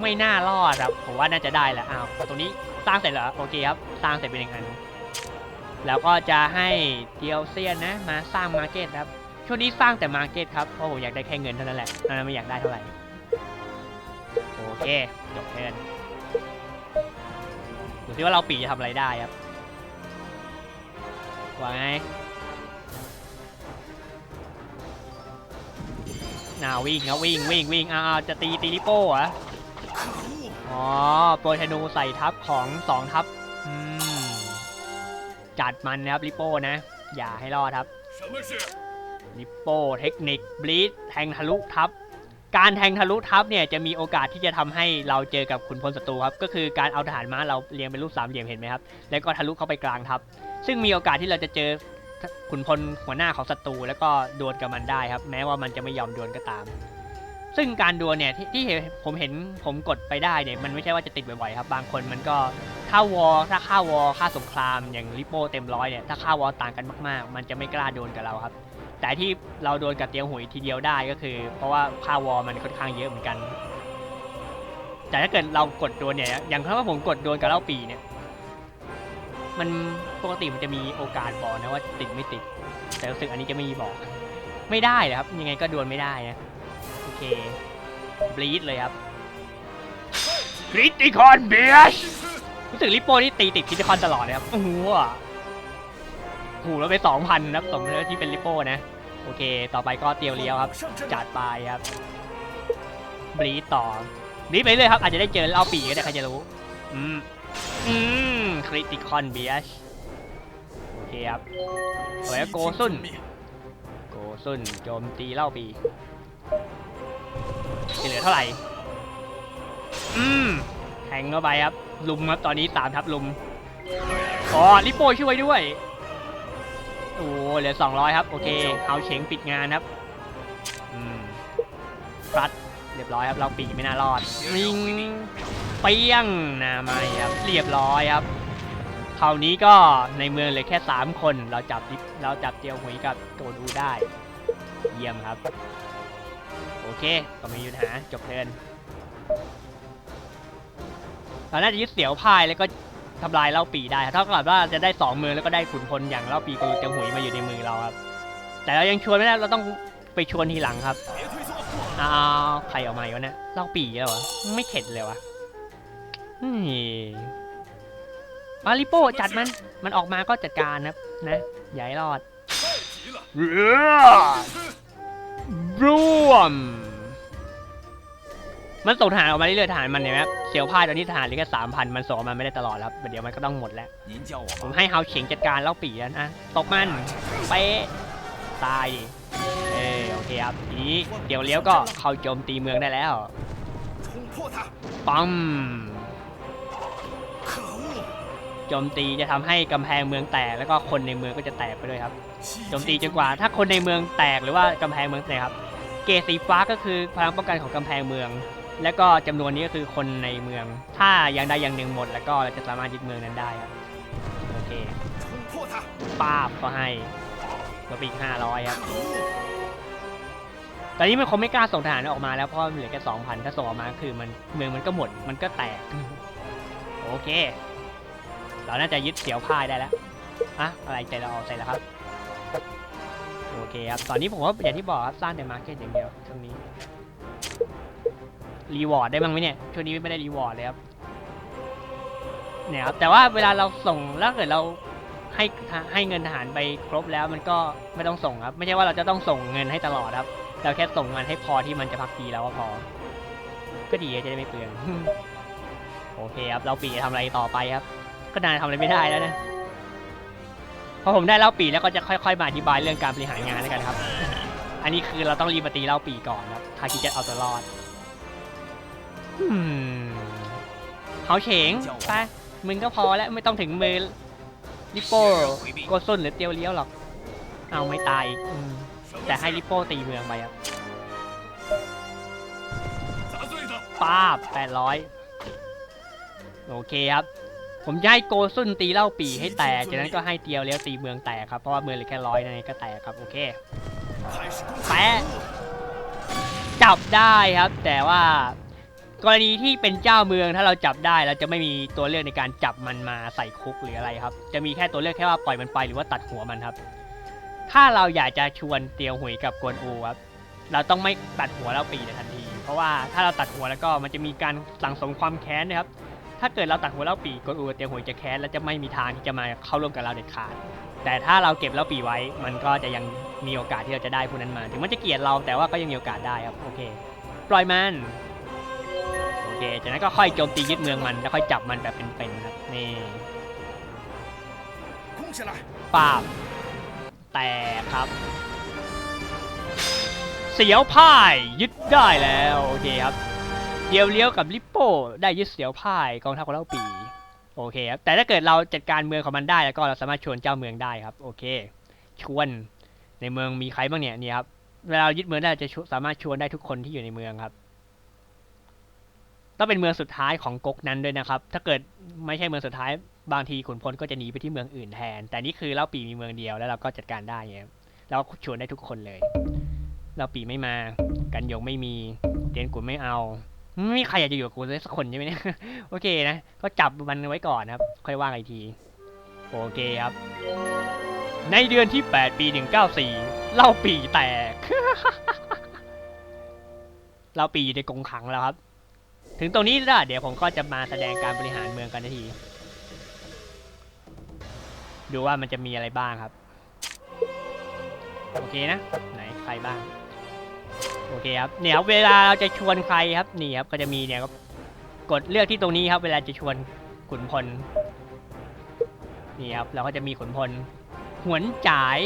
ไม่น่ารอดครับผมว่าน่าจะได้แหละอ้าวตรงนี้สร้างเสร็จเหรอโอเคครับสร้างเสร็จเป็นย่งนั้นแล้วก็จะให้เดียวเซียนนะมาสร้างมาร์เก็ตครับช่วงนี้สร้างแต่มาร์เก็ตครับเพราะผมอยากได้แค่เงินเท่านั้นแหละอันนั้นไม่อยากได้เท่าไหร่โอเคจบเทินดูซิว่าเราปีจะทำอะไรได้ครับว่าไงนาวิ่งนะวิ่งวิ่งวิ่งอ้าวจะตีตีลิโป้เหรอ อ๋อโปรยธนูใส่ทับของสองทับจัดมันนะครับลิโป้นะ อย่าให้รอดครับลิโป้เทคนิคบลิดแทงทะลุทับ การแทงทะลุทับเนี่ยจะมีโอกาสที่จะทำให้เราเจอกับขุนพลศัตรูครับ ก็คือการเอาทหารม้าเราเรียงเป็นรูปสามเหลี่ยมเห็นไหมครับ แล้วก็ทะลุเข้าไปกลางทับ ซึ่งมีโอกาสที่เราจะเจอขุนพลหัวหน้าของศัตรูแล้วก็ดวลกับมันได้ครับ แม้ว่ามันจะไม่ยอมดวลก็ตาม ซึ่งการดวลเนี่ยที่ที่ผมเห็นผมกดไปได้เนี่ยมันไม่ใช่ว่าจะติดบ่อยๆครับ บางคนมันก็ถ้าวอถ้าค่าวอค่าสงครามอย่างลิโปเต็มร้อยเนี่ยถ้าค่าวอต่างกันมากๆ มันจะไม่กล้าโดวลกับเราครับ แต่ที่เราโดนกับเตียวหุยทีเดียวได้ก็คือ เพราะว่าค่าวอมันค่อนข้างเยอะเหมือนกัน แต่ถ้าเกิดเรากดโดวลเนี่ยอย่างถ้าผมกดโดวลกับเล่าปีเนี่ยมันปกติมันจะมีโอกาสบอกนะว่าติดไม่ติด แต่รู้สึกอันนี้จะไม่มีบอก ไม่ได้เลยครับยังไงก็ดวลไม่ได้นะ บลีดเลยครับคริติคอนเบียชรู้สึกลิปโป้นี่ตีติดคริติคอนตลอดเลยครับโอ้โหหูแล้วไปสองพันนะครับสมแล้วที่เป็นลิปโป้นะ โอเค ต่อไปก็เตียวเลี้ยวครับ จัดไปครับบลีดต่อบลีดไปเรื่อยครับ อาจจะได้เจอเล่าปีก็ได้ใครจะรู้ อืม อืมคริติคอนเบียชโอเคครับสวยโกซุนโกซุนโจมตีเล่าปี จะเหลือเท่าไหร่ อืมแทงเข้าไปครับ ลุมครับตอนนี้สามทับลุม อ๋อลิปโป้ช่วยด้วย โอ้เหลือ200ครับ โอเคเอาเฉงปิดงานครับ อืมพลัดเรียบร้อยครับ เราปีไม่น่ารอดวิงเปี้ยงนาไม่ครับ เรียบร้อยครับคราวนี้ก็ในเมืองเหลือแค่ 3 คนเราจับลิเราจับเตียวหุยกับโกดูได้ เยี่ยมครับ โอเค ก็ไม่มีปัญหา จบเทินเราน่าจะยึดเสียวพายแล้วก็ทำลายเล่าปีได้เท่ากับว่าจะได้สองมือแล้วก็ได้ขุนพลอย่างเล่าปีกูจะหุยมาอยู่ในมือเราครับ แต่เรายังชวนไม่ได้เราต้องไปชวนทีหลังครับอ้าวใครออกมาอยู่นะเล่าปีแล้ววะไม่เข็ดเลยวะมาริโป้จัดมัน มันออกมาก็จัดการนะนะใหญ่รอด ร่วม มันส่งทหารออกมาเรื่อยๆหารมันเนี่ยครับเขียวพายตอนนี้หารเหลือแค่สามพันมันส่งมาไม่ได้ตลอดครับเดี๋ยวมันก็ต้องหมดแล้ว ผมให้เฮาเฉียงจัดการเล่าปีนะอะตกมันเป๊ะตายดิเอ้โอเคครับทีนี้เดี๋ยวเลี้ยวก็เข้าโจมตีเมืองได้แล้วปั๊ม โจมตีจะทำให้กำแพงเมืองแตกแล้วก็คนในเมืองก็จะแตกไปด้วยครับโจมตีจนกว่า ถ้าคนในเมืองแตกหรือว่ากำแพงเมืองแตกครับ เกจสีฟ้าก็คือพลังป้องกันของกำแพงเมือง และก็จำนวนนี้ก็คือคนในเมือง ถ้ายังใดอย่างหนึ่งหมด แล้วก็เราจะสามารถยึดเมืองนั้นได้ครับโอเคป้าบก็ให้ก็ปีกห้าร้อยครับตอนนี้มันคงไม่กล้าส่งทหารออกมาแล้วเพราะมันเหลือแค่สองพันถ้าส่งออกมาคือมันเมืองมันก็หมดมันก็แตกโอเค เราน่าจะยึดเสียวพายได้แล้วอะอะไรใจเราออกใส่แล้วครับ โอเคครับ ตอนนี้ผมว่าอย่างที่บอกครับ สร้างแต่มาร์เก็ตอย่างเดียวช่วงนี้ รีวอร์ดได้บ้างไหมเนี่ย ช่วงนี้ไม่ได้รีวอร์ดเลยครับ เนี่ยครับ แต่ว่าเวลาเราส่งแล้วเกิดเราให้ให้เงินทหารไปครบแล้วมันก็ไม่ต้องส่งครับ ไม่ใช่ว่าเราจะต้องส่งเงินให้ตลอดครับ เราแค่ส่งมันให้พอที่มันจะพักดีแล้วก็พอ ก็ดีจะได้ไม่เปลือง โอเคครับ เราปีจะทำอะไรต่อไปครับ ก็นายทำอะไรไม่ได้แล้วนะพอผมได้เล่าปีแล้วก็จะค่อยๆมาอธิบายเรื่องการบริหารงานแล้วกันครับ อันนี้คือเราต้องรีบมาตีเล่าปีก่อนครับถ้าคิดจะเอาตัวรอดเขาเฉงไปมึงก็พอแล้วไม่ต้องถึงมือลิโป้โกซุนหรือเตียวเลี้ยวหรอก เอาไม่ตายแต่ให้ลิโป้ตีเมืองไปครับป้าแปดร้อยโอเคครับ ผมจะให้โกซุนตีเล่าปีให้แตก จากนั้นก็ให้เตียวเลี้ยวตีเมืองแตกครับ เพราะว่าเมืองเหลือแค่ร้อยในก็แตกครับ โอเคแปะจับได้ครับ แต่ว่ากรณีที่เป็นเจ้าเมืองถ้าเราจับได้เราจะไม่มีตัวเลือกในการจับมันมาใส่คุกหรืออะไรครับ จะมีแค่ตัวเลือกแค่ว่าปล่อยมันไปหรือว่าตัดหัวมันครับ ถ้าเราอยากจะชวนเตียวหุยกับกวนอูครับเราต้องไม่ตัดหัวเล่าปีในทันที เพราะว่าถ้าเราตัดหัวแล้วก็มันจะมีการสั่งสมความแค้นนะครับ ถ้าเกิดเราตัดหัวเล่าปีกวนอูกับเตียวหัวจะแค้นและจะไม่มีทางที่จะมาเข้าร่วมกับเราเด็ดขาด แต่ถ้าเราเก็บเล่าปีไว้ มันก็จะยังมีโอกาสที่เราจะได้พวกนั้นมา ถึงมันจะเกลียดเราแต่ว่าก็ยังมีโอกาสได้ครับโอเค ปล่อยมันโอเคจากนั้นก็ค่อยโจมตียึดเมืองมันแล้วค่อยจับมันแบบเป็นๆครับนี่ปาบแต่ครับ เสียวพ่ายยึดได้แล้วโอเคครับ เดียวเลี้ยวกับลิปโป้ได้ยึดเสียวพ่ายกองทัพของเราปี โอเคครับแต่ถ้าเกิดเราจัดการเมืองของมันได้แล้วก็เราสามารถชวนเจ้าเมืองได้ครับ โอเค ชวนในเมืองมีใครบ้างเนี่ยนี่ครับเวลายึดเมืองได้จะสามารถชวนได้ทุกคนที่อยู่ในเมืองครับต้องเป็นเมืองสุดท้ายของก๊กนั้นด้วยนะครับ ถ้าเกิดไม่ใช่เมืองสุดท้ายบางทีขุนพลก็จะหนีไปที่เมืองอื่นแทน แต่นี่คือเล่าปีมีเมืองเดียวแล้วเราก็จัดการได้เงี้ยเราชวนได้ทุกคนเลยเล่าปีไม่มา กันยงไม่มีเตียนกุนไม่เอา ไม่มีใครอยากจะอยู่กับกูเลยสักคนใช่ไหมเนี่ย โอเคนะ ก็จับมันไว้ก่อนนะครับ ค่อยว่ากันอีกที โอเคครับ ในเดือนที่ 8 ปี 194 เล่าปีแตก เล่าปีอยู่ในกรงขังแล้วครับ ถึงตรงนี้ล้วเดี๋ยวผมก็จะมาแสดงการบริหารเมืองกันที ดูว่ามันจะมีอะไรบ้างครับ โอเคนะ ไหนใครบ้าง โอเคครับเนี่ยครับเวลาเราจะชวนใครครับนี่ครับก็จะมีเนี่ยครับกดเลือกที่ตรงนี้ครับ เวลาจะชวนขุนพลนี่ครับเราก็จะมีขุนพลหวนจ่าย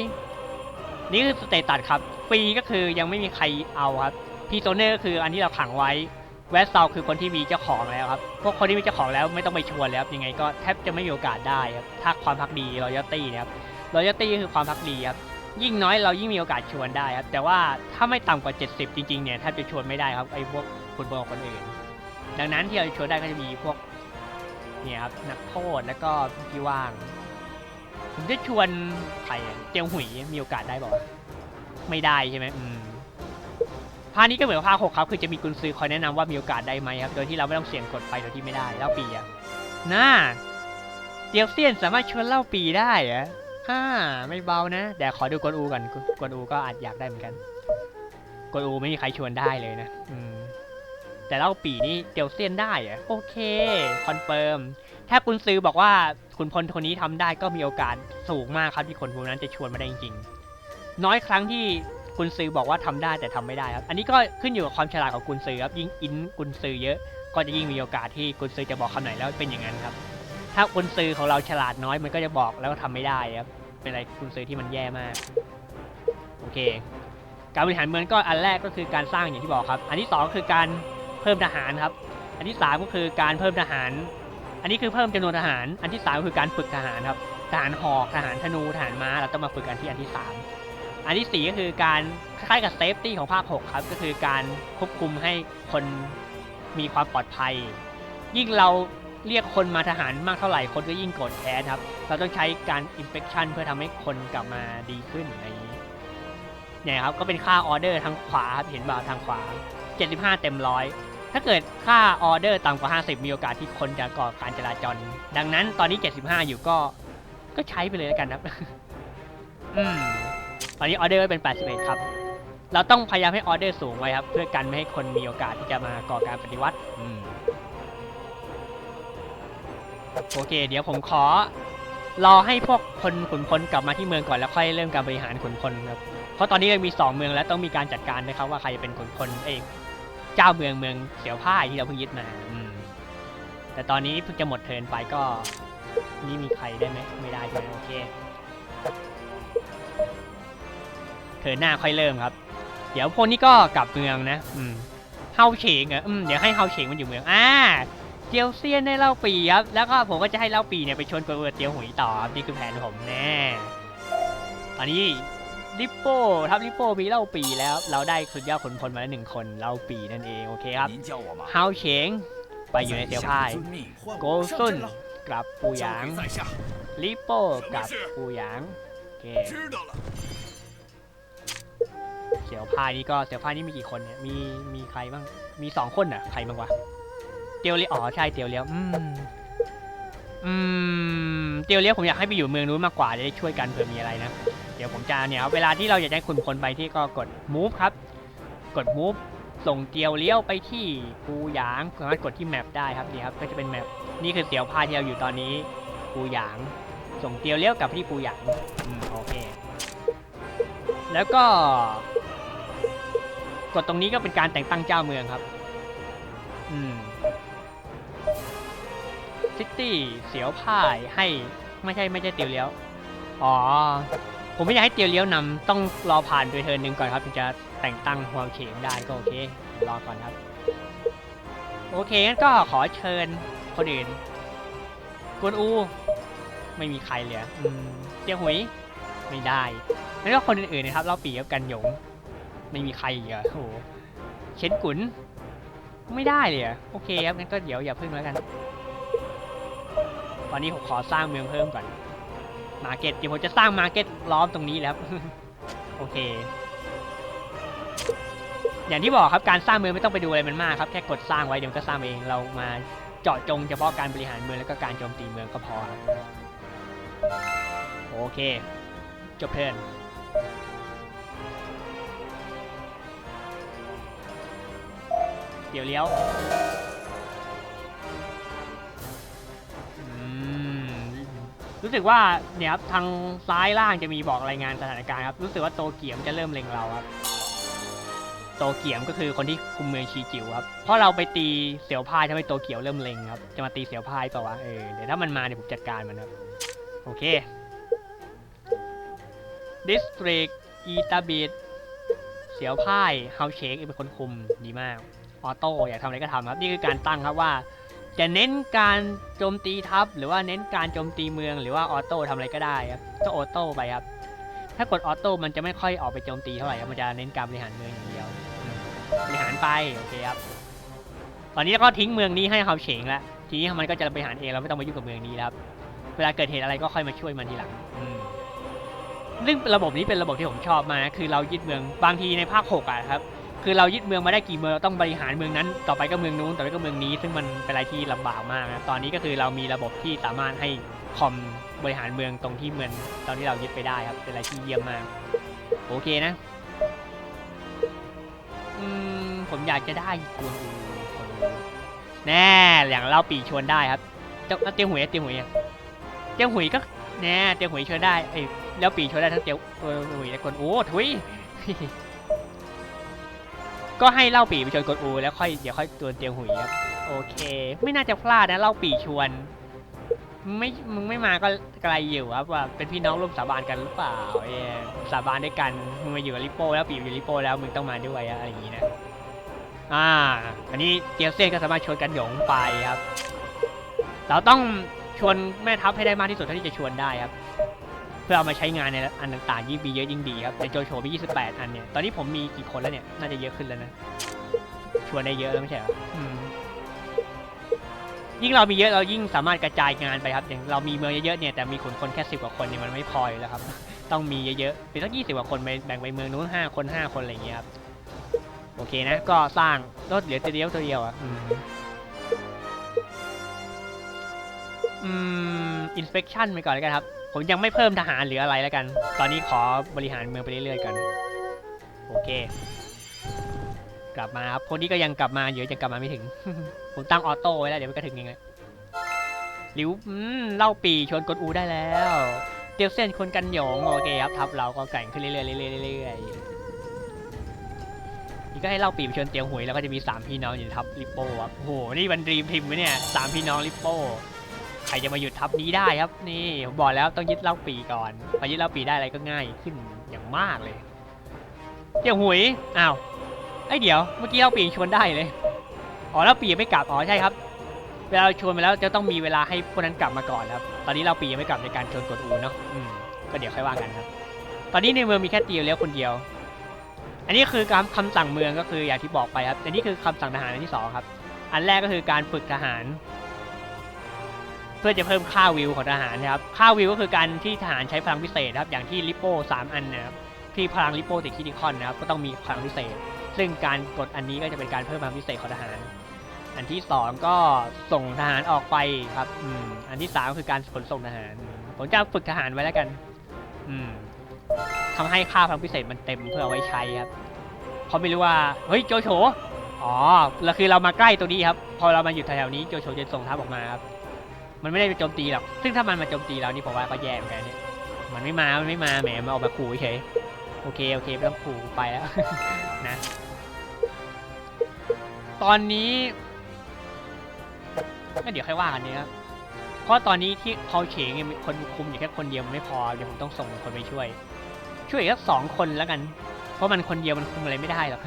นี่คือสเตตัสครับปีก็คือยังไม่มีใครเอาครับพีโซเนอร์ก็คืออันที่เราขังไว้แวสซาคือคนที่มีเจ้าของแล้วครับ พวกคนที่มีเจ้าของแล้วไม่ต้องไปชวนแล้วยังไงก็แทบจะไม่มีโอกาสได้ครับถ้าความพักดีรอยัลตี้นะครับรอยัลตี้คือความพักดีครับ ยิ่งน้อยเรายิ่งมีโอกาสชวนได้ครับ แต่ว่าถ้าไม่ต่ำกว่า 70 จริงๆเนี่ยแทบจะชวนไม่ได้ครับไอ้พวกคุณบอลคนอื่น ดังนั้นที่เราจะชวนได้ก็จะมีพวกเนี่ยครับนักโทษแล้วก็ที่ว่าง ผมจะชวนใครเจียงหุยมีโอกาสได้บอกไม่ได้ใช่ไหมอืมภาคนี้ก็เหมือนภาคหกครับ คือจะมีกุญซือคอยแนะนำว่ามีโอกาสได้ไหมครับ โดยที่เราไม่ต้องเสี่ยงกดไปโดยที่ไม่ได้เล่าปีอะน่าเดียวเซียนสามารถชวนเล่าปีได้อะ ฮ่าไม่เบานะเดี๋ยวขอดูกวนอูก่อนกวนอูก็อาจอยากได้เหมือนกันกวนอูไม่มีใครชวนได้เลยนะ อืมแต่เล่าปีนี่เดียวเซียนได้อะโอเคคอนเฟิร์มถ้าคุณซื้อบอกว่าคุณพลคนนี้ทำได้ก็มีโอกาสสูงมากครับที่คนพวกนั้นจะชวนมาได้จริงๆ น้อยครั้งที่คุณซื้อบอกว่าทำได้แต่ทำไม่ได้ครับ อันนี้ก็ขึ้นอยู่กับความฉลาดของคุณซื้อครับยิ่งอินคุณซื้อเยอะ ก็จะยิ่งมีโอกาสที่คุณซื้อจะบอกคำไหนแล้วเป็นอย่างนั้นครับ ถ้าคุณซื้อของเราฉลาดน้อยมันก็จะบอกแล้วก็ทำไม่ได้ครับ เป็นอะไรคุณซื้อที่มันแย่มาก โอเค การบริหารเมืองก็อันแรกก็คือการสร้างอย่างที่บอกครับ อันที่สองก็คือการเพิ่มทหารครับ อันที่สามก็คือการเพิ่มทหาร อันนี้คือเพิ่มจำนวนทหาร อันที่สามก็คือการฝึกทหารครับ ทหารหอกทหารธนูทหารม้าเราต้องมาฝึกกันที่อันที่สามอันที่สี่ก็คือการคล้ายๆกับเซฟตี้ของภาคหกครับ ก็คือการควบคุมให้คนมีความปลอดภัย ยิ่งเรา เรียกคนมาทหารมากเท่าไหร่คนก็ยิ่งโกรธแค้นครับ เราต้องใช้การอินเฟ t ชันเพื่อทำให้คนกลับมาดีขึ้นอะไรอย่างนี้เนี่ยครับก็เป็นค่าออเดอร์ทางขวาครับเห็นบ่าทางขวา 75 เต็มร้อยถ้าเกิดค่าออเดอร์ต่ำกว่า 50 มีโอกาสที่คนจะก่อการจราจร ดังนั้นตอนนี้ 75 อยู่ก็ ก็ใช้ไปเลยแล้วกันครับ อืม ตอนนี้ออเดอร์ไว้เป็น 81 ครับ เราต้องพยายามให้ออเดอร์สูงไว้ครับ เพื่อกันไม่ให้คนมีโอกาสที่จะมาก่อการปฏิวัติ อืม โอเค เดี๋ยวผมขอ รอให้พวกคนขุนพลกลับมาที่เมืองก่อนแล้วค่อยเริ่มการบริหารขุนพลครับเพราะตอนนี้ยังมีสองเมืองแล้วต้องมีการจัดการนะครับว่าใครจะเป็นขุนพลเองเจ้าเมืองเมืองเสียวผ้าที่เราเพิ่งยึดมาแต่ตอนนี้เพิ่งจะหมดเทินไปก็นี่มีใครได้ไหมไม่ได้ใช่ไหมโอเคเทินหน้าค่อยเริ่มครับ เดี๋ยวพวกนี้ก็กลับเมืองนะ อืมเฮาเฉงอะอืมเดี๋ยวให้เฮาเฉงมันอยู่เมืองอ่า เจียวเซียนให้เล่าปีครับ แล้วก็ผมก็จะให้เล่าปีเนี่ยไปชนกวนเวอร์เตียวหุยต่อครับนี่คือแผนผมแน่ตอนนี้ลิปโป้ทับลิปโป้มีเล่าปีแล้ว เราได้คุณยอดคนพลมาแล้วหนึ่งคนเล่าปีนั่นเองโอเคครับฮาวเฉงไปอยู่ในเตียวพายโกซุนกลับปูหยางลิปโป้กลับปูหยางโอเคเตียวพายนี่ก็เตียวพายนี่มีกี่คนเนี่ยมีมีใครบ้างมีสองคนอะใครบ้างวะ เตียวเลี้ยวอ๋อใช่เตียวเลี้ยวอืมอืมเตียวเลี้ยวผมอยากให้ไปอยู่เมืองนู้นมากกว่าจะได้ช่วยกันเผื่อมีอะไรนะเดี๋ยวผมจะเนี่ยเวลาที่เราอยากจะให้คุณพลไปที่ก็กด move ครับ กด move ส่งเตียวเลี้ยวไปที่ปูหยางสามารถกดที่แมปได้ครับนี่ครับก็จะเป็นแมปนี่คือเตียวพาที่เราอยู่ตอนนี้ปูหยาง ส่งเตียวเลี้ยวกลับที่ปูหยางอืมโอเค แล้วก็ กดตรงนี้ก็เป็นการแต่งตั้งเจ้าเมืองครับ อืม ซิตี้เสียวพ่ายให้ไม่ใช่ไม่ใช่เตียวเลี้ยว อ๋อ ผมไม่อยากให้เตียวเลี้ยวนำต้องรอผ่านไปเทินหนึ่งก่อนครับถึงจะแต่งตั้งฮวงเฉงได้ก็โอเค รอก่อนครับ โอเคงั้นก็ขอเชิญคนอื่นกวนอู ไม่มีใครเลยอะอืมเตียวหุยไม่ได้ แล้วก็คนอื่นๆนะครับ เราปีกับกันหยง ไม่มีใครเหรอโอ้โหเชนกุนไม่ได้เลยโอเคครับงั้นก็เดี๋ยวอย่าพึ่งแล้วกัน ตอนนี้ผมขอสร้างเมืองเพิ่มก่อน มาร์เก็ตเดี๋ยวผมจะสร้างมาร์เก็ตล้อมตรงนี้แล้วโอเค อย่างที่บอกครับการสร้างเมืองไม่ต้องไปดูอะไรมันมากครับแค่กดสร้างไว้เดี๋ยวก็สร้างเองเรามาเจาะจงเฉพาะการบริหารเมืองแล้วก็การโจมตีเมืองก็พอครับโอเคจบเทิร์นเดี๋ยวเลี้ยว รู้สึกว่าเนี่ยครับทางซ้ายล่างจะมีบอกรายงานสถานการณ์ครับรู้สึกว่าโตเกียมจะเริ่มเล็งเราครับ โตเกียมก็คือคนที่คุมเมืองชีจิวครับเพราะเราไปตีเสี่ยวพายทำให้โตเกียวเริ่มเล็งครับจะมาตีเสี่ยวพายต่อวะเออเดี๋ยวถ้ามันมาเดี๋ยวผมจัดการมันครับโอเค District อีตาบิดเสี่ยวพายเฮาเชคเป็นคนคุมดีมากออโต้อยากทำอะไรก็ทำครับ นี่คือการตั้งครับว่า จะเน้นการโจมตีทัพหรือว่าเน้นการโจมตีเมืองหรือว่าออโต้ทำอะไรก็ได้ครับก็ออโต้ไปครับ ถ้ากดออโต้มันจะไม่ค่อยออกไปโจมตีเท่าไหร่ครับมันจะเน้นการบริหารเมืองอย่างเดียวบริหารไปโอเคครับตอนนี้ก็ทิ้งเมืองนี้ให้เฮาเฉงแล้วทีนี้มันก็จะบริหารเองเราไม่ต้องมายุ่งกับเมืองนี้ครับ เวลาเกิดเหตุอะไรก็ค่อยมาช่วยมันทีหลังซึ่งระบบนี้เป็นระบบที่ผมชอบมากนะคือเรายึดเมืองบางทีในภาคหกอะครับ คือเรายึดเมืองมาได้กี่เมืองเราต้องบริหารเมืองนั้น ต่อไปก็เมืองนู้นต่อไปก็เมืองนี้ ซึ่งมันเป็นอะไรที่ลำบากมากนะตอนนี้ก็คือเรามีระบบที่สามารถให้คอมบริหารเมืองตรงที่เมืองตอนที่เรายึดไปได้ครับเป็นอะไรที่เยี่ยมมากโอเคนะอืมผมอยากจะได้กวนอูกวนอูแน่อย่างเราปีชวนได้ครับเจ้าเตียวหวยเตียวหวยเตียวหวยก็แน่เตียวหวยชวนได้เอ้แล้วปีชวนได้ทั้งเตียวเออหวยและกวนอูทุย ก็ให้เล่าปีไปชวนกวนอูแล้วค่อยเดี๋ยวค่อยตัวเตียวหุยครับโอเค ไม่น่าจะพลาดนะเล่าปีชวนไม่มึงไม่มาก็ไกลอยู่ครับว่าเป็นพี่น้องร่วมสาบานกันหรือเปล่าเออสาบานด้วยกันมึงมาอยู่กับลิโป้แล้วปีอยู่ลิโป้แล้วมึงต้องมาด้วยอะไรอย่างนี้นะอ่า อันนี้เจียวเซ่นก็สามารถชวนกันหยงไปครับ เราต้องชวนแม่ทัพให้ได้มากที่สุดเท่าที่จะชวนได้ครับ พื่อเอามาใช้งานในอันต่างๆ ยิ่งมีเยอะยิ่งดีครับในโจโฉมี 28 อันเนี่ย ตอนนี้ผมมีกี่คนแล้วเนี่ย น่าจะเยอะขึ้นแล้วนะ ชวนได้เยอะแล้วไม่ใช่เหรอยิ่งเรามีเยอะเรายิ่งสามารถกระจายงานไปครับ อย่างเรามีเมืองเยอะๆเนี่ยแต่มีคนคนแค่สิบกว่าคนเนี่ยมันไม่พออยู่แล้วครับ ต้องมีเยอะๆเป็นสักยี่สิบกว่าคนไปแบ่งไปเมืองนู้นห้าคนห้าคนอะไรอย่างเงี้ยครับ โอเคนะ ก็สร้างรถเหลือตัวเดียวตัวเดียวอะอืมอืมอินสเปคชั่นไปก่อนแล้วกันครับ ผมยังไม่เพิ่มทหารหรืออะไรแล้วกัน ตอนนี้ขอบริหารเมืองไปเรื่อยๆก่อน โอเค กลับมาครับ คนนี้ก็ยังกลับมาอยู่ยังกลับมาไม่ถึง ผมตั้งออโต้ไว้แล้วเดี๋ยวมันก็ถึงเองแหละหลิวอืมเล่าปีชวนกดอูได้แล้ว เตียวเส้นคนกันหยงโอเคครับทับเราก็แก่งขึ้นเรื่อยๆเรื่อยๆเรื่อยๆนี่ก็ให้เล่าปีชวนเตียวหวยแล้วก็จะมีสามพี่น้องอยู่ทับลิปโป้ครับโอ้โหนี่มันดรีมพิมพ์ไหมเนี่ยสามพี่น้องลิปโป้ ใครจะมาหยุดทับนี้ได้ครับ นี่ผมบอกแล้วต้องยึดเล่าปีก่อนพอยึดเล่าปีได้อะไรก็ง่ายขึ้นอย่างมากเลยเตียวหวยอ้าวไอเดี๋ยวเมื่อกี้เราปีชวนได้เลยอ๋อแล้วปีไม่กลับอ๋อใช่ครับเวลาชวนไปแล้วจะต้องมีเวลาให้พวกนั้นกลับมาก่อนครับ ตอนนี้เราปียังไม่กลับในการชวนกดอูเนาะอืมก็เดี๋ยวค่อยว่ากันครับ ตอนนี้ในเมืองมีแค่ตีวเลี้ยวคนเดียว อันนี้คือการคำสั่งเมืองก็คืออย่างที่บอกไปครับ อันนี้คือคำสั่งทหารอันที่สองครับ อันแรกก็คือการฝึกทหาร เพื่อจะเพิ่มค่าวิวของทหารนะครับ ค่าวิวก็คือการที่ทหารใช้พลังพิเศษครับอย่างที่ลิโป้สามอันนะครับที่พลังลิโป้ติดคิดิคอนนะครับก็ต้องมีพลังพิเศษ ซึ่งการกดอันนี้ก็จะเป็นการเพิ่มพลังพิเศษของทหาร อันที่สองก็ส่งทหารออกไปครับอืมอันที่สามคือการขนส่งทหาร ผมจะฝึกทหารไว้แล้วกัน อืมทำให้ค่าพลังพิเศษมันเต็มเพื่อเอาไว้ใช้ครับเพราะไม่รู้ว่าเฮ้ยโจโฉอ๋อแล้วคือเรามาใกล้ตัวนี้ครับ พอเรามาอยู่แถวๆนี้โจโฉจะส่งทัพออกมาครับ มันไม่ได้ไปโจมตีหรอก ซึ่งถ้ามันมาโจมตีเรานี่ผมว่าก็แย่เหมือนกันเนี่ยมันไม่มา มันไม่มาแหมมาออกมาขู่เฉยโอเค โอเคไม่ต้องขู่ไปแล้วนะ ตอนนี้ก็เดี๋ยวค่อยว่ากันเนี่ยครับเพราะตอนนี้ที่เขาเฉงเนี่ยคนคุมอยู่แค่คนเดียวมันไม่พอ เดี๋ยวผมต้องส่งคนไปช่วย ช่วยอีกสักสองคนแล้วกัน เพราะมันคนเดียวมันคุมอะไรไม่ได้หรอก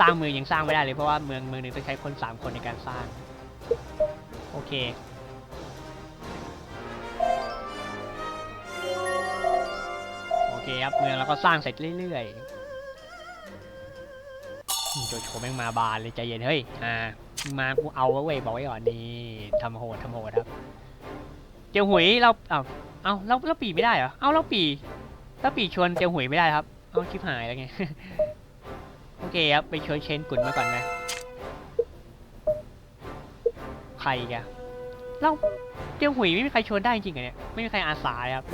สร้างเมืองยังสร้างไม่ได้เลยเพราะว่าเมืองเมืองหนึ่งต้องใช้คนสามคนในการสร้าง โอเค เคครับเมืองเราก็สร้างเสร็จเรื่อยๆอืมโจโฉแม่งมาบานเลยใจเย็นเฮ้ยอ่ามึงมากูเอาเว้ยบอกไว้ก่อนนี่ทำโหดทำโหดครับเจียวหุยเราเอ้าเอาเราเราปีไม่ได้เหรอเอาเราปีเราปีชวนเจียวหุยไม่ได้ครับเอาชิบหายแล้วไงโอเคครับไปชวนเชนกุนมาก่อนนะใครอีกอะเราเจียวหุยไม่มีใครชวนได้จริงๆเหรอเนี่ยไม่มีใครอาสาเลยครับ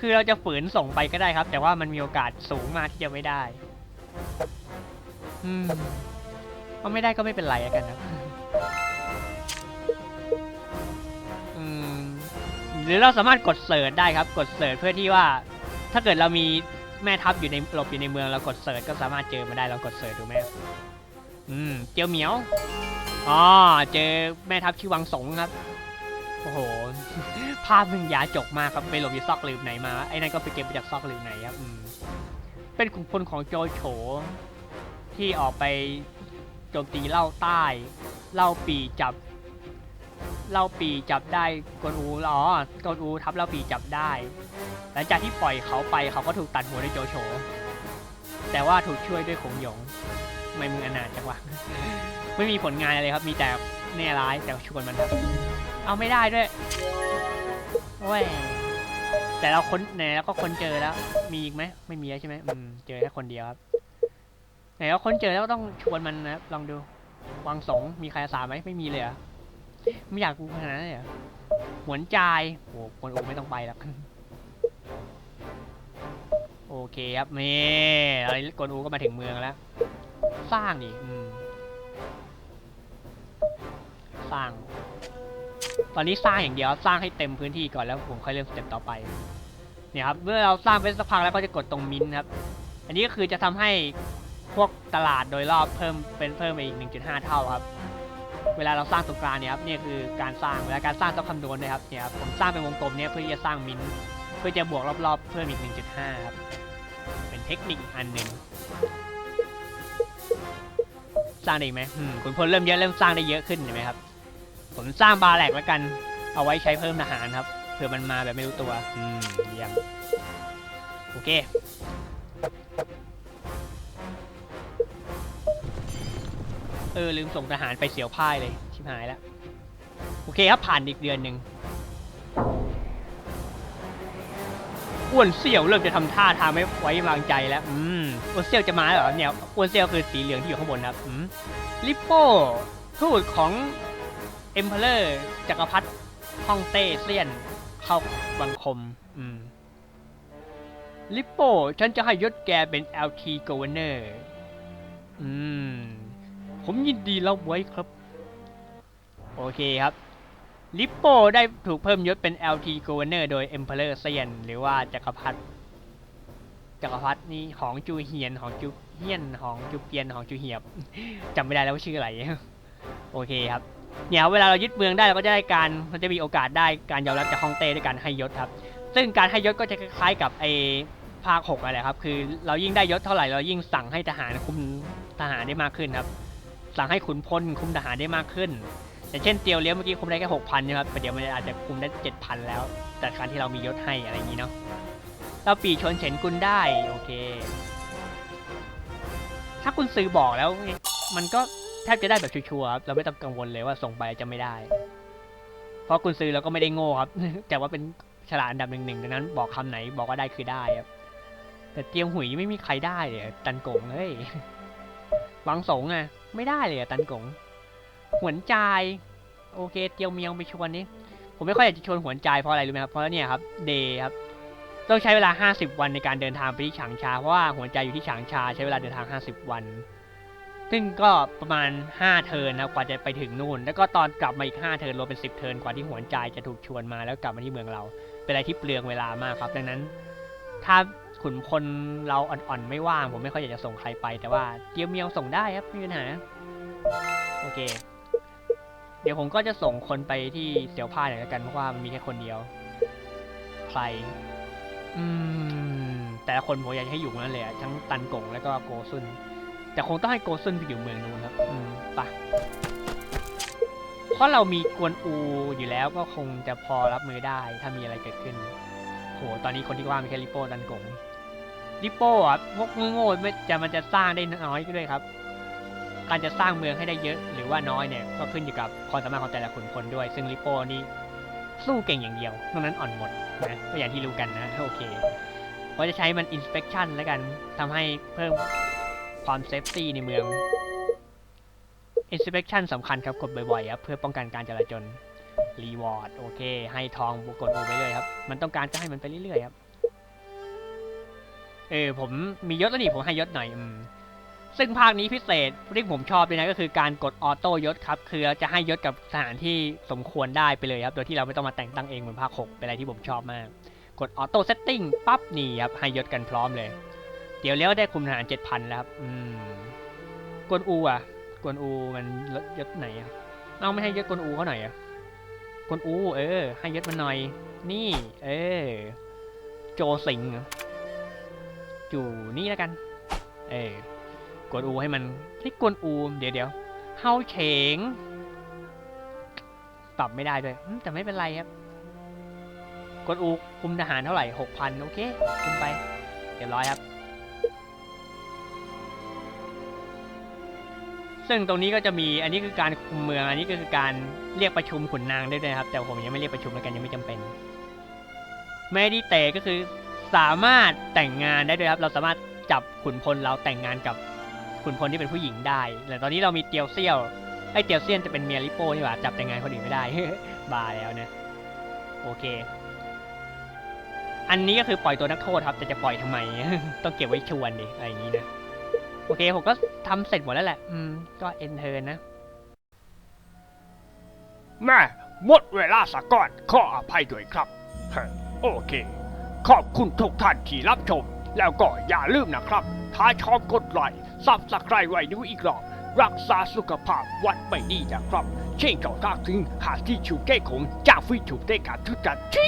คือเราจะฝืนส่งไปก็ได้ครับ แต่ว่ามันมีโอกาสสูงมากที่จะไม่ได้ อืมก็ไม่ได้ก็ไม่เป็นไรแล้วกันนะ อืม หรือเราสามารถกดเสิร์ชได้ครับ กดเสิร์ชเพื่อที่ว่า ถ้าเกิดเรามีแม่ทัพอยู่ในหลบอยู่ในเมืองเรากดเสิร์ชก็สามารถเจอมาได้ลองกดเสิร์ชดูไหมอืม เจียวเหมียว อ๋อ เจอแม่ทัพชื่อวังสงครับ โอ้โห ภาพมึงยาจกมากครับไปหลบอยู่ซอกหลืมไหนมา ไอ้นั่นก็ไปเก็บมาจากซอกหลืมไหนครับอืมเป็นขุนพลของโจโฉที่ออกไปโจมตีเล่าใต้ เล่าปีจับ เล่าปีจับได้กวนอูอ๋อกวนอูทับเล่าปีจับได้ หลังจากที่ปล่อยเขาไปเขาก็ถูกตัดหัวด้วยโจโฉแต่ว่าถูกช่วยด้วยขงหยง ไม่มึงอนาถจังวะไม่มีผลงานอะไรครับ มีแต่แน่ร้ายแต่ชวนมันครับ เอาไม่ได้ด้วยโอ้ยแต่เราค้นไหนแล้วก็ค้นเจอแล้ว มีอีกไหมไม่มีแล้วใช่ไหมอืมเจอแค่คนเดียวครับไหนเราค้นเจอแล้วก็ต้องชวนมันนะครับลองดูวังสงมีใครอาสาไหมไม่มีเลยเหรอไม่อยากกูขนาดนั้นเลยเหรอหวนจายโอ้คนโอไม่ต้องไปแล้วโอเคครับนี่อะไรกวนอูก็มาถึงเมืองแล้ว สร้างดิสร้าง ตอนนี้สร้างอย่างเดียวสร้างให้เต็มพื้นที่ก่อนแล้วผมค่อยเริ่มสเต็ปต่อไปเนี่ยครับเมื่อเราสร้างไปสักพักแล้วก็จะกดตรงมินท์ครับ อันนี้ก็คือจะทำให้พวกตลาดโดยรอบเพิ่มเป็นเพิ่มไปอีก 1.5 เท่าครับ เวลาเราสร้างตรงกลางเนี่ยครับเนี่ยคือการสร้างเวลาการสร้างต้องคำนวณด้วยครับเนี่ยครับผมสร้างเป็นวงกลมเนี่ยเพื่อที่จะสร้างมินเพื่อจะบวกรอบๆเพิ่มอีก 1.5 ครับเป็นเทคนิคอันหนึ่งสร้างได้ไหมอืมขุนพลเริ่มเยอะเริ่มสร้างได้เยอะขึ้นเห็นไหมครับ ผมสร้างบาแหลกแล้วกัน เอาไว้ใช้เพิ่มทหารครับ เผื่อมันมาแบบไม่รู้ตัว อืมเยี่ยมโอเค เออลืมส่งทหารไปเสียวพ่ายเลย ชิบหายแล้ว โอเคครับผ่านอีกเดือนหนึ่งอ้วนเสี่ยวเริ่มจะทำท่าทางไม่ไว้วางใจแล้ว อืมอ้วนเสี่ยวจะมาเหรอเนี่ยอ้วนเสี่ยวคือสีเหลืองที่อยู่ข้างบนครับ อืมลิปโป้ทูตของ เอ็มเพลเลอร์จักรพรรดิฮ่องเต้เซียน เข้าบังคม อืม ลิปโป้ ฉันจะให้ยศแกเป็น LT Governor อืม ผมยินดีรับไว้ครับ โอเคครับ ลิปโป้ได้ถูกเพิ่มยศเป็น LT Governor โดย Emperor เซียน หรือว่าจักรพรรดิจักรพรรดินี่ของจูเฮียนของจูเฮียนของจูเปียนของจูเหียบจำไม่ได้แล้วว่าชื่ออะไร โอเคครับ เนี่ยเวลาเรายึดเมืองได้เราก็จะได้การมันจะมีโอกาสได้การยอมรับจากฮ่องเต้ด้วยการให้ยศครับ ซึ่งการให้ยศก็จะคล้ายๆกับไอ้ภาคหกอะไรครับ คือเรายิ่งได้ยศเท่าไหร่เรายิ่งสั่งให้ทหารคุมทหารได้มากขึ้นครับ สั่งให้ขุนพลคุมทหารได้มากขึ้นอย่างเช่นเตียวเลี้ยวเมื่อกี้คุมได้แค่หกพันนะครับแต่เดี๋ยวมันอาจจะคุมได้เจ็ดพันแล้วจากการที่เรามียศให้อะไรอย่างนี้เนาะเราปีชนเฉินกุลได้โอเค ถ้าคุณซื้อบอกแล้วมันก็ แทบจะได้แบบชัวร์ครับเราไม่ต้องกังวลเลยว่าส่งไปจะไม่ได้ เพราะคุณซื้อเราก็ไม่ได้โง่ครับ แต่ว่าเป็นฉลาดอันดับหนึ่งหนึ่งดังนั้น บอกคำไหนบอกว่าได้คือได้ครับ แต่เตียมหุยไม่มีใครได้เลยตันกงเฮ้ยวังสงอะไม่ได้เลยอะตันกงหวนใจาย โอเค เตียวเมียงไปชวนนี่ผมไม่ค่อยอยากจะชวนหวนใจายเพราะอะไรรู้ไหมครับเพราะเนี่ยครับเดย์ครับต้องใช้เวลา 50 วันในการเดินทางไปที่ฉางชา เพราะว่าหัวใจอยู่ที่ฉางชาใช้เวลาเดินทาง 50 วัน ซึ่งก็ประมาณ 5 เทิร์นนะกว่าจะไปถึงนู่น แล้วก็ตอนกลับมาอีก 5 เทิร์นรวมเป็น 10 เทิร์นกว่าที่หัวใจจะถูกชวนมาแล้วกลับมาที่เมืองเรา เป็นอะไรที่เปลืองเวลามากครับ ดังนั้น ถ้าขุนพลเราอ่อนๆไม่ว่าง ผมไม่ค่อยอยากจะส่งใครไป แต่ว่าเตียวเมียวส่งได้ครับไม่มีปัญหาโอเค เดี๋ยวผมก็จะส่งคนไปที่เสี่ยวผ้าหน่อยแล้วกันเพราะว่ามันมีแค่คนเดียว ใคร อืม แต่ละคนผมอยากให้อยู่นั้นเลยอะทั้งตันกงแล้วก็โกซุน แต่คงต้องให้โกซุนไปอยู่เมืองนู้นครับอืมไปะเพราะเรามีกวนอูอยู่แล้วก็คงจะพอรับมือได้ถ้ามีอะไรเกิดขึ้นโหตอนนี้คนที่ว่ามีแค่ริโป้ตันกงริโป้อะพวกโง่ๆไม่จะมันจะสร้างได้น้อยก็ด้วยครับ การจะสร้างเมืองให้ได้เยอะหรือว่าน้อยเนี่ยก็ขึ้นอยู่กับความสามารถของแต่ละขุนพลด้วย ซึ่งริโป้นี่สู้เก่งอย่างเดียวนอกนั้นอ่อนหมดนะก็อย่างที่รู้กันนะโอเคว่าจะใช้มัน inspection แล้วกันทำให้เพิ่ม ความเซฟตี้ในเมือง inspection สำคัญครับกดบ่อยๆครับเพื่อป้องกันการจราจร reward โอเค ให้ทองกดอูไปเลยครับ มันต้องการก็ให้มันไปเรื่อยๆครับ เออผมมียศแล้วนี่ผมให้ยศหน่อยอืมซึ่งภาคนี้พิเศษที่ผมชอบเลยนะก็คือการกดออโต้ยศครับ คือจะให้ยศกับสถานที่สมควรได้ไปเลยครับ โดยที่เราไม่ต้องมาแต่งตั้งเองเหมือนภาค 6 เป็นอะไรที่ผมชอบมาก กดออโต้เซตติ้งปั๊บนี่ครับให้ยศกันพร้อมเลย เดี๋ยวเลี้ยวได้คุมทหาร7,000แล้วครับ อืม กวนอูอะ กวนอูมันลดยศไหนอะเอาไม่ให้ยศกวนอูเขาหน่อยอะ กวนอู เออ ให้ยศมันหน่อย นี่ เออ โจสิงอยู่นี่แล้วกัน เออกวนอูให้มันที่กวนอู เดี๋ยวเดี๋ยวเฮาเฉง ปรับไม่ได้ด้วย แต่ไม่เป็นไรครับกวนอูคุมทหารเท่าไหร่หกพันโอเคคุมไป เรียบร้อยครับ ซึ่งตรงนี้ก็จะมีอันนี้คือการคุมเมืองอันนี้ก็คือการเรียกประชุมขุนนางได้ด้วยครับ แต่ผมยังไม่เรียกประชุมแล้วกันยังไม่จำเป็นเมดิเตก็คือสามารถแต่งงานได้ด้วยครับ เราสามารถจับขุนพลเราแต่งงานกับขุนพลที่เป็นผู้หญิงได้แต่ตอนนี้เรามีเตียวเซี่ยวไอเตียวเซียนจะเป็นเมียริโป้นี่หว่าจับแต่งงานคนอื่นไม่ได้ บาแล้วนะโอเค อันนี้ก็คือปล่อยตัวนักโทษครับแต่จะปล่อยทำไม ต้องเก็บไว้ชวนดิอะไรอย่างนี้นะ โอเค ผมก็ทำเสร็จหมดแล้วแหละ อืม ก็เอ็นเทอร์นะ แม่หมดเวลาสะก่อน ขออภัยด้วยครับ โอเค ขอบคุณทุกท่านที่รับชม แล้วก็อย่าลืมนะครับ ถ้าชอบกดไลค์ซับสไครต์ไว้ดูอีกรอบรักษาสุขภาพวัดไม่ดีนะครับ เช่นเก่าทักถึงหาที่ชูเก้ของจากฟิชูเต้กาทุกท่านที